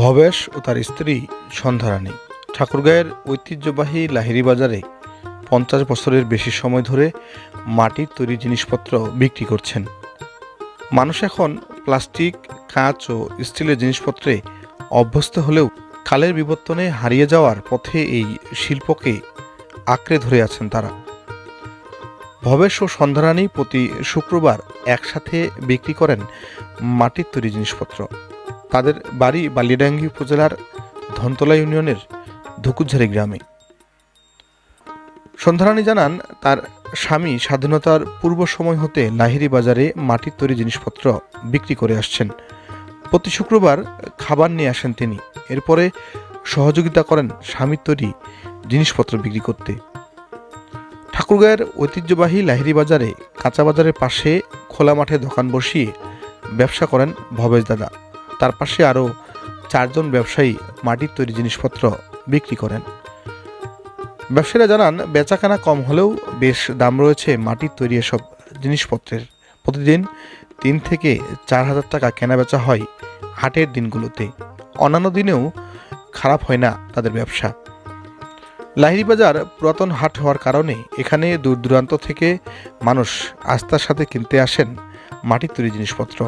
ভবেশ ও তার স্ত্রী সন্ধ্যারানী। ঠাকুরগাঁয়ের ঐতিহ্যবাহী লাহিড়ী বাজারে পঞ্চাশ বছরের বেশি সময় ধরে মাটির তৈরি জিনিসপত্র বিক্রি করছেন। মানুষ এখন প্লাস্টিক, কাঁচ ও স্টিলের জিনিসপত্রে অভ্যস্ত হলেও কালের বিবর্তনে হারিয়ে যাওয়ার পথে এই শিল্পকে আঁকড়ে ধরে আছেন তারা। ভবেশ ও সন্ধ্যারানী প্রতি শুক্রবার একসাথে বিক্রি করেন মাটির তৈরি জিনিসপত্র। তাদের বাড়ি বালিয়াডাঙ্গি উপজেলার ধনতলা ইউনিয়নের ধুকুঝারি গ্রামে। সন্ধ্যারানী জানান, তার স্বামী স্বাধীনতার পূর্ব সময় হতে লাহিরি বাজারে মাটির তৈরি জিনিসপত্র বিক্রি করে আসছেন। প্রতি শুক্রবার খাবার নিয়ে আসেন তিনি। এরপরে সহযোগিতা করেন স্বামীর তৈরি জিনিসপত্র বিক্রি করতে। ঠাকুরগাঁয়ের ঐতিহ্যবাহী লাহিরি বাজারে কাঁচা বাজারের পাশে খোলা মাঠে দোকান বসিয়ে ব্যবসা করেন ভবেশ দাদা। তার পাশে আরও চারজন ব্যবসায়ী মাটির তৈরি জিনিসপত্র বিক্রি করেন। ব্যবসায়ীরা জানান, বেচাকেনা কম হলেও বেশ দাম রয়েছে মাটির তৈরি এসব জিনিসপত্রের। প্রতিদিন তিন থেকে চার হাজার টাকা কেনা বেচা হয় হাটের দিনগুলোতে। অন্যান্য দিনেও খারাপ হয় না তাদের ব্যবসা। লাহিড়ী বাজার পুরাতন হাট হওয়ার কারণে এখানে দূর দূরান্ত থেকে মানুষ আস্থার সাথে কিনতে আসেন মাটির তৈরি জিনিসপত্র।